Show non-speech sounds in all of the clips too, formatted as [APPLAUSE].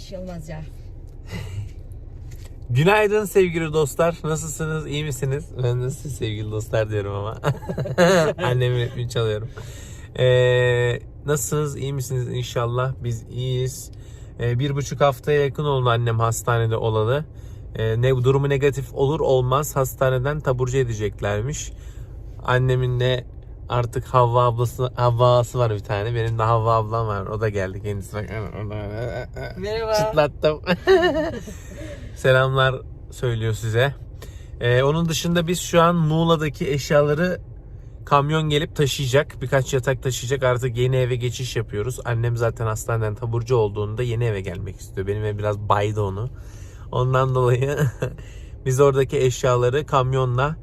Bir şey olmaz ya. [LAUGHS] Günaydın sevgili dostlar. Nasılsınız? İyi misiniz? Ben de size sevgili dostlar diyorum ama. [LAUGHS] Annemin ritmini çalıyorum. Ee, nasılsınız? İyi misiniz? İnşallah biz iyiyiz. Ee, bir buçuk haftaya yakın oldu annem hastanede olalı. Ee, ne durumu negatif olur olmaz hastaneden taburcu edeceklermiş. Annemin de artık Havva ablası Havva'sı var bir tane. Benim de Havva ablam var. O da geldi kendisi. Bak, Merhaba. Çıtlattım. [LAUGHS] Selamlar söylüyor size. Ee, onun dışında biz şu an Muğla'daki eşyaları kamyon gelip taşıyacak. Birkaç yatak taşıyacak. Artık yeni eve geçiş yapıyoruz. Annem zaten hastaneden taburcu olduğunda yeni eve gelmek istiyor. Benim ev biraz baydı onu. Ondan dolayı [LAUGHS] biz oradaki eşyaları kamyonla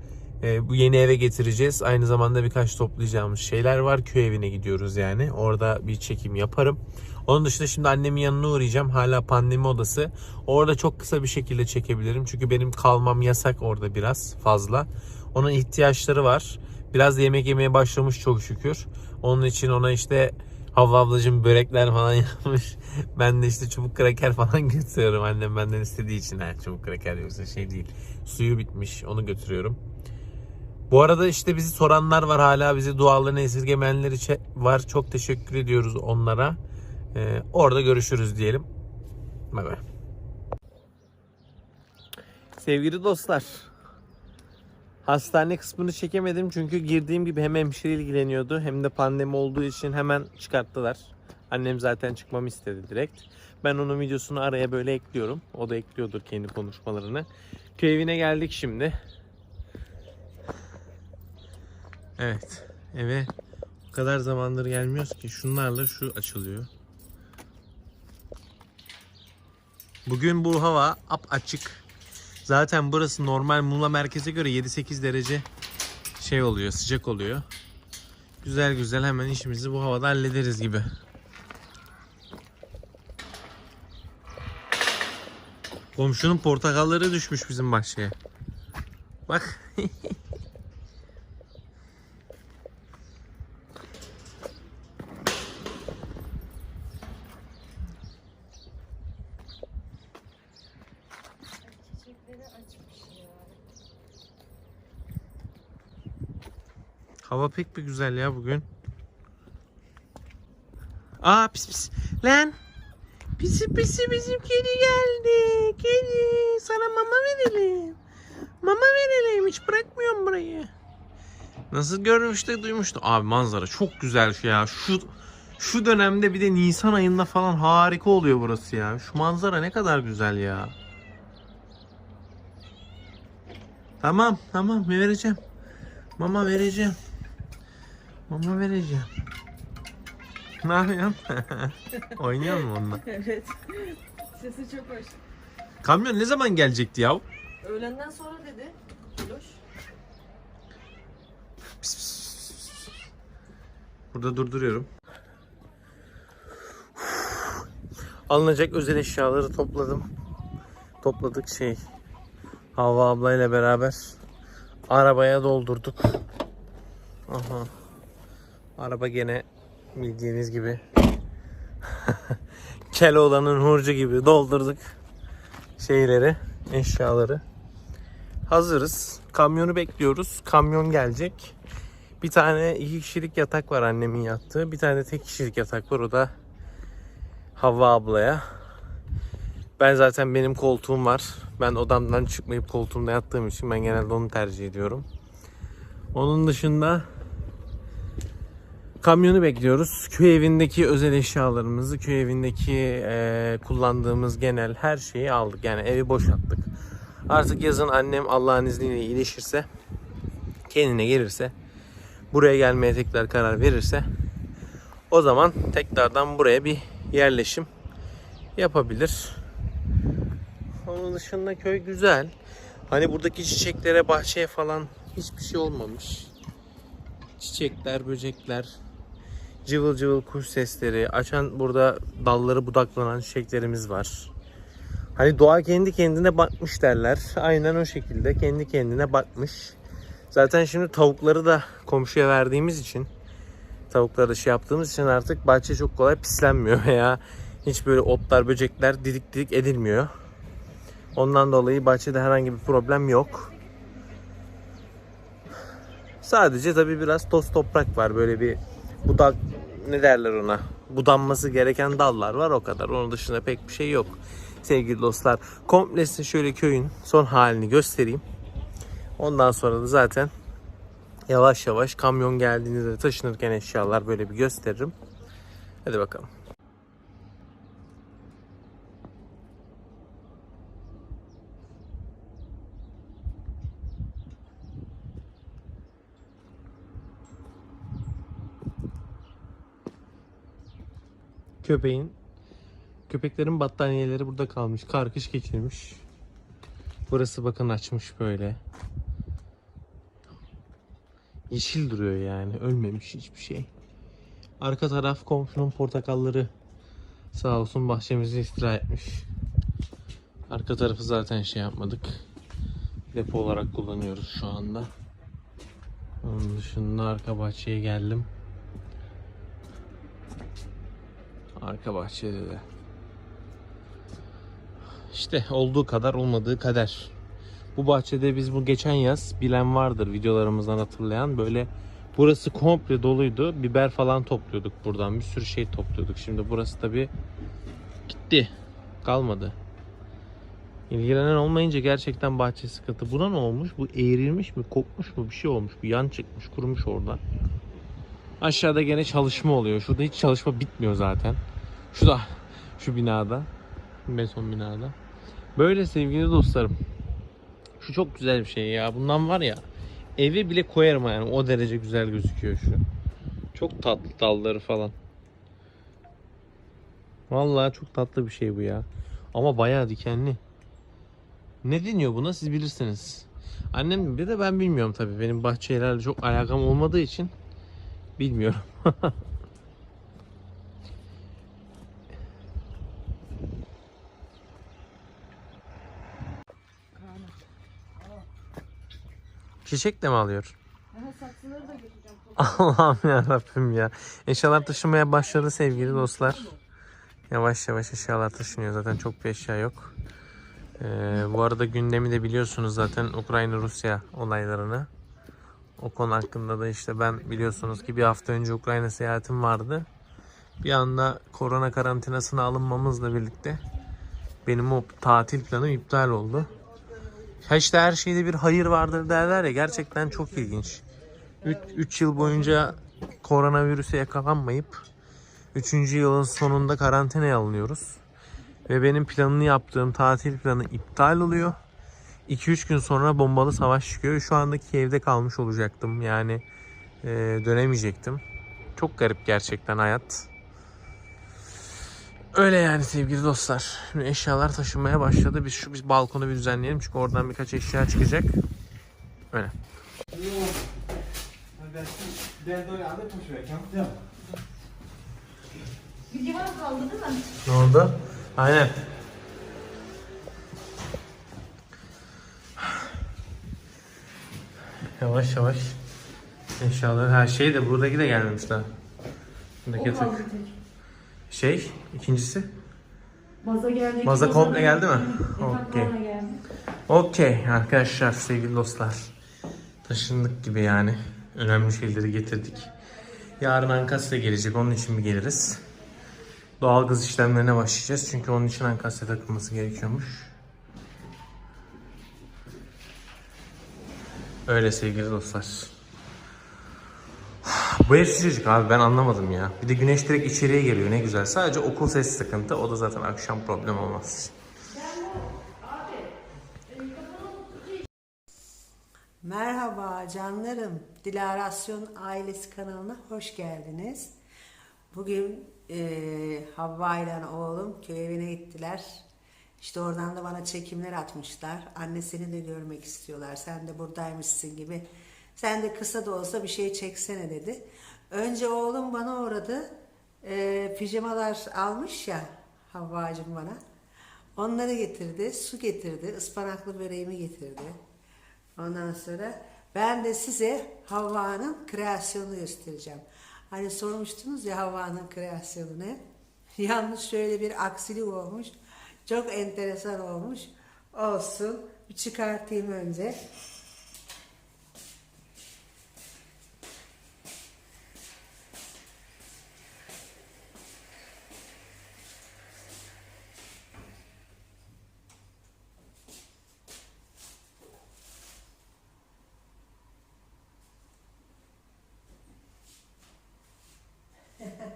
e, bu yeni eve getireceğiz. Aynı zamanda birkaç toplayacağımız şeyler var. Köy evine gidiyoruz yani. Orada bir çekim yaparım. Onun dışında şimdi annemin yanına uğrayacağım. Hala pandemi odası. Orada çok kısa bir şekilde çekebilirim. Çünkü benim kalmam yasak orada biraz fazla. Onun ihtiyaçları var. Biraz da yemek yemeye başlamış çok şükür. Onun için ona işte Havva ablacığım börekler falan [LAUGHS] yapmış. Ben de işte çubuk kraker falan [LAUGHS] götürüyorum. Annem benden istediği için. Ha, çubuk kraker yoksa şey değil. Suyu bitmiş onu götürüyorum. Bu arada işte bizi soranlar var hala bizi dualarını esirgemeyenler var. Çok teşekkür ediyoruz onlara. Ee, orada görüşürüz diyelim. Bay bay. Sevgili dostlar. Hastane kısmını çekemedim çünkü girdiğim gibi hem hemşire ilgileniyordu hem de pandemi olduğu için hemen çıkarttılar. Annem zaten çıkmamı istedi direkt. Ben onun videosunu araya böyle ekliyorum. O da ekliyordur kendi konuşmalarını. Köy evine geldik şimdi. Evet. Eve o kadar zamandır gelmiyoruz ki şunlarla şu açılıyor. Bugün bu hava ap açık. Zaten burası normal Muğla merkeze göre 7-8 derece şey oluyor, sıcak oluyor. Güzel güzel hemen işimizi bu havada hallederiz gibi. Komşunun portakalları düşmüş bizim bahçeye. Bak. [LAUGHS] Hava pek bir güzel ya bugün. Aa pis pis. Lan. Pisi pisi bizim kedi geldi. Kedi sana mama verelim. Mama verelim hiç bırakmıyorum burayı. Nasıl görmüştü duymuştu. Abi manzara çok güzel şu ya. Şu şu dönemde bir de Nisan ayında falan harika oluyor burası ya. Şu manzara ne kadar güzel ya. Tamam tamam vereceğim. Mama vereceğim. Mama vereceğim. Ne yapıyorsun? [LAUGHS] Oynuyor mu onunla? Evet. Sesi çok hoş. Kamyon ne zaman gelecekti ya? Öğlenden sonra dedi. Loş. Burada durduruyorum. Alınacak özel eşyaları topladım. Topladık şey. Havva ablayla beraber arabaya doldurduk. Aha. Araba gene bildiğiniz gibi [LAUGHS] Keloğlan'ın hurcu gibi doldurduk şeyleri, eşyaları. Hazırız. Kamyonu bekliyoruz. Kamyon gelecek. Bir tane iki kişilik yatak var annemin yattığı. Bir tane tek kişilik yatak var. O da Havva ablaya. Ben zaten benim koltuğum var. Ben odamdan çıkmayıp koltuğumda yattığım için ben genelde onu tercih ediyorum. Onun dışında kamyonu bekliyoruz. Köy evindeki özel eşyalarımızı, köy evindeki eee, kullandığımız genel her şeyi aldık. Yani evi boşalttık. Artık yazın annem Allah'ın izniyle iyileşirse, kendine gelirse, buraya gelmeye tekrar karar verirse o zaman tekrardan buraya bir yerleşim yapabilir. Onun dışında köy güzel. Hani buradaki çiçeklere, bahçeye falan hiçbir şey olmamış. Çiçekler, böcekler, cıvıl cıvıl kuş sesleri, açan burada dalları budaklanan çiçeklerimiz var. Hani doğa kendi kendine bakmış derler. Aynen o şekilde kendi kendine bakmış. Zaten şimdi tavukları da komşuya verdiğimiz için tavukları da şey yaptığımız için artık bahçe çok kolay pislenmiyor [LAUGHS] veya Hiç böyle otlar, böcekler didik didik edilmiyor. Ondan dolayı bahçede herhangi bir problem yok. Sadece tabii biraz toz toprak var. Böyle bir budak ne derler ona? Budanması gereken dallar var o kadar. Onun dışında pek bir şey yok. Sevgili dostlar, komplesi şöyle köyün son halini göstereyim. Ondan sonra da zaten yavaş yavaş kamyon geldiğinde taşınırken eşyalar böyle bir gösteririm. Hadi bakalım. Köpeğin köpeklerin battaniyeleri burada kalmış. Kar kış geçirmiş. Burası bakın açmış böyle. Yeşil duruyor yani. Ölmemiş hiçbir şey. Arka taraf komşunun portakalları sağ olsun bahçemizi istira etmiş. Arka tarafı zaten şey yapmadık. Depo olarak kullanıyoruz şu anda. Onun dışında arka bahçeye geldim. Arka bahçede de. İşte olduğu kadar olmadığı kader. Bu bahçede biz bu geçen yaz bilen vardır videolarımızdan hatırlayan böyle burası komple doluydu. Biber falan topluyorduk buradan. Bir sürü şey topluyorduk. Şimdi burası tabi gitti. Kalmadı. İlgilenen olmayınca gerçekten bahçe sıkıntı. Buna ne olmuş? Bu eğrilmiş mi? Kopmuş mu? Bir şey olmuş. Bir yan çıkmış. Kurumuş orada. Aşağıda gene çalışma oluyor. Şurada hiç çalışma bitmiyor zaten. Şu da şu binada. Beton binada. Böyle sevgili dostlarım. Şu çok güzel bir şey ya. Bundan var ya eve bile koyarım yani. O derece güzel gözüküyor şu. Çok tatlı dalları falan. Vallahi çok tatlı bir şey bu ya. Ama bayağı dikenli. Ne deniyor buna siz bilirsiniz. Annem bir de ben bilmiyorum tabii. Benim bahçelerle çok alakam olmadığı için bilmiyorum. Çiçek de mi alıyor? Saksıları da getireceğim. Allah'ım ya Rabbim ya. Eşyalar taşımaya başladı sevgili dostlar. Yavaş yavaş eşyalar taşınıyor. Zaten çok bir eşya yok. Ee, bu arada gündemi de biliyorsunuz zaten Ukrayna-Rusya olaylarını. O konu hakkında da işte ben biliyorsunuz ki bir hafta önce Ukrayna seyahatim vardı. Bir anda korona karantinasına alınmamızla birlikte benim o tatil planım iptal oldu. Ya işte her şeyde bir hayır vardır derler ya gerçekten çok ilginç. 3 yıl boyunca koronavirüse yakalanmayıp 3. yılın sonunda karantinaya alınıyoruz. Ve benim planını yaptığım tatil planı iptal oluyor. 2-3 gün sonra bombalı savaş çıkıyor. Şu andaki evde kalmış olacaktım. Yani e, dönemeyecektim. Çok garip gerçekten hayat. Öyle yani sevgili dostlar. Şimdi eşyalar taşınmaya başladı. Biz şu biz balkonu bir düzenleyelim. Çünkü oradan birkaç eşya çıkacak. Öyle. Ne oldu? Aynen. Yavaş yavaş eşyaları her şey de buradaki de gelmemiş daha. Buradaki tek. Şey ikincisi. Maza geldi. Maza komple geldi mi? Okey. Okey arkadaşlar sevgili dostlar. Taşındık gibi yani. Önemli şeyleri getirdik. Yarın Ankasya gelecek onun için mi geliriz? Doğalgaz işlemlerine başlayacağız. Çünkü onun için Ankasya takılması gerekiyormuş. Öyle sevgili dostlar. Bu ev sıcacık abi ben anlamadım ya. Bir de güneş direkt içeriye geliyor ne güzel. Sadece okul ses sıkıntı. O da zaten akşam problem olmaz. Merhaba canlarım. Dilarasyon Ailesi kanalına hoş geldiniz. Bugün e, Havva ile oğlum köy evine gittiler. İşte oradan da bana çekimler atmışlar. Annesini de görmek istiyorlar. Sen de buradaymışsın gibi. Sen de kısa da olsa bir şey çeksene dedi. Önce oğlum bana uğradı. E, pijamalar almış ya Havvacım bana. Onları getirdi. Su getirdi. ıspanaklı böreğimi getirdi. Ondan sonra ben de size Havva'nın kreasyonunu göstereceğim. Hani sormuştunuz ya Havva'nın kreasyonu ne? [LAUGHS] Yalnız şöyle bir aksilik olmuş. Çok enteresan olmuş. Olsun. Bir çıkartayım önce. [LAUGHS]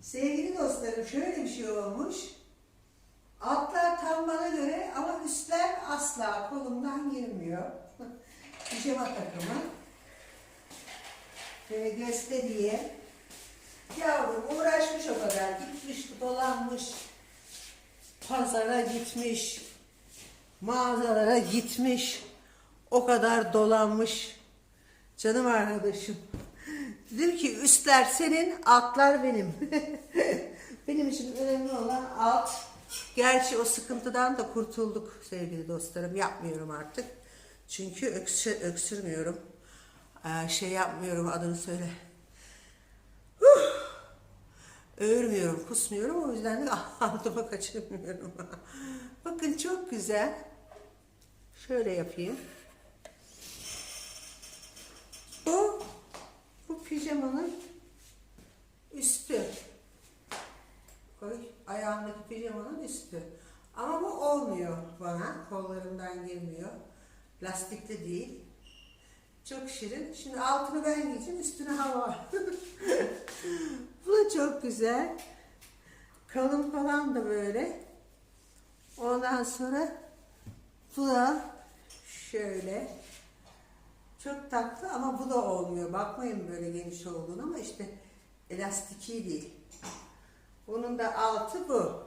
Sevgili dostlarım şöyle bir şey olmuş. Altlar tam bana göre ama üstler asla girmiyor. Pijama [LAUGHS] takımı. Şöyle göstereyim. Yavrum uğraşmış o kadar. Gitmiş dolanmış. Pazara gitmiş. Mağazalara gitmiş. O kadar dolanmış. Canım arkadaşım. [LAUGHS] Dedim ki üstler senin, altlar benim. [LAUGHS] benim için önemli olan alt. Gerçi o sıkıntıdan da kurtulduk sevgili dostlarım. Yapmıyorum artık. Çünkü öksü, öksürmüyorum. Ee, şey yapmıyorum adını söyle. Huh! Öğürmüyorum, kusmuyorum. O yüzden de [LAUGHS] altıma kaçırmıyorum. Bakın çok güzel. Şöyle yapayım. Bu bu pijamanın üstü. Koy, ayağımdaki pijamanın üstü. Ama bu olmuyor bana. Kollarımdan girmiyor. Lastikli değil. Çok şirin. Şimdi altını ben giyeceğim. Üstüne hava. [LAUGHS] bu da çok güzel. Kalın falan da böyle. Ondan sonra bu da şöyle. Çok tatlı ama bu da olmuyor. Bakmayın böyle geniş olduğunu ama işte elastiki değil. Bunun da altı bu.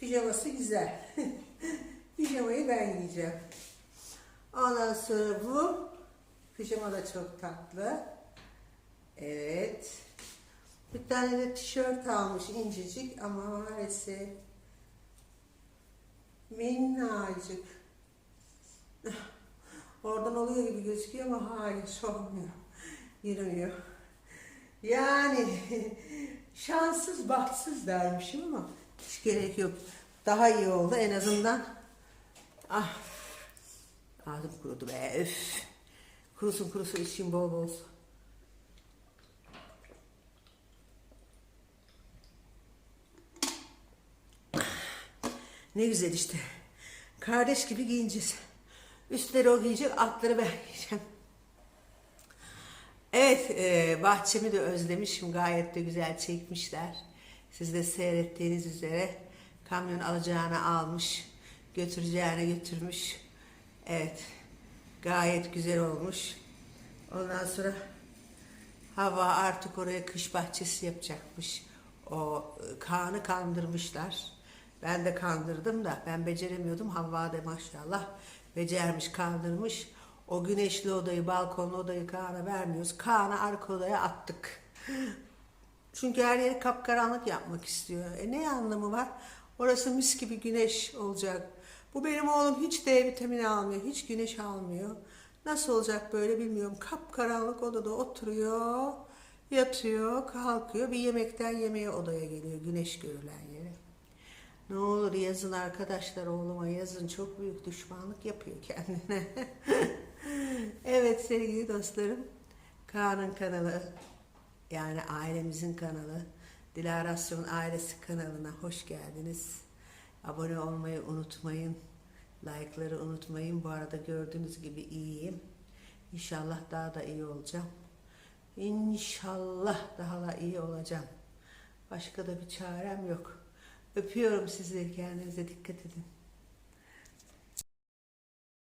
Pijaması güzel. [LAUGHS] Pijamayı ben giyeceğim. Ondan sonra bu. Pijama da çok tatlı. Evet. Bir tane de tişört almış incecik ama maalesef minnacık. [LAUGHS] Oradan oluyor gibi gözüküyor ama hayır olmuyor. Girmiyor. Yani [LAUGHS] şanssız bahtsız dermişim ama hiç gerek yok. Daha iyi oldu en azından. Ah. Ağzım kurudu be öf. Kurusun kurusun için bol bol. Ne güzel işte. Kardeş gibi giyineceğiz. Üstleri o giyecek, altları ben giyeceğim. Evet, e, bahçemi de özlemişim. Gayet de güzel çekmişler. Siz de seyrettiğiniz üzere kamyon alacağını almış, götüreceğini götürmüş. Evet, gayet güzel olmuş. Ondan sonra hava artık oraya kış bahçesi yapacakmış. O e, Kaan'ı kandırmışlar. Ben de kandırdım da ben beceremiyordum. Havva da maşallah becermiş, kandırmış. O güneşli odayı, balkonlu odayı Kaan'a vermiyoruz. Kaan'ı arka odaya attık. [LAUGHS] Çünkü her yeri kapkaranlık yapmak istiyor. E ne anlamı var? Orası mis gibi güneş olacak. Bu benim oğlum hiç D vitamini almıyor, hiç güneş almıyor. Nasıl olacak böyle bilmiyorum. Kapkaranlık odada oturuyor, yatıyor, kalkıyor. Bir yemekten yemeğe odaya geliyor, güneş görülen yere. Ne olur yazın arkadaşlar oğluma yazın çok büyük düşmanlık yapıyor kendine. [LAUGHS] evet sevgili dostlarım Kaan'ın kanalı yani ailemizin kanalı Dilarasyon Ailesi kanalına hoş geldiniz. Abone olmayı unutmayın. Like'ları unutmayın. Bu arada gördüğünüz gibi iyiyim. İnşallah daha da iyi olacağım. İnşallah daha da iyi olacağım. Başka da bir çarem yok. Öpüyorum sizleri. Kendinize dikkat edin.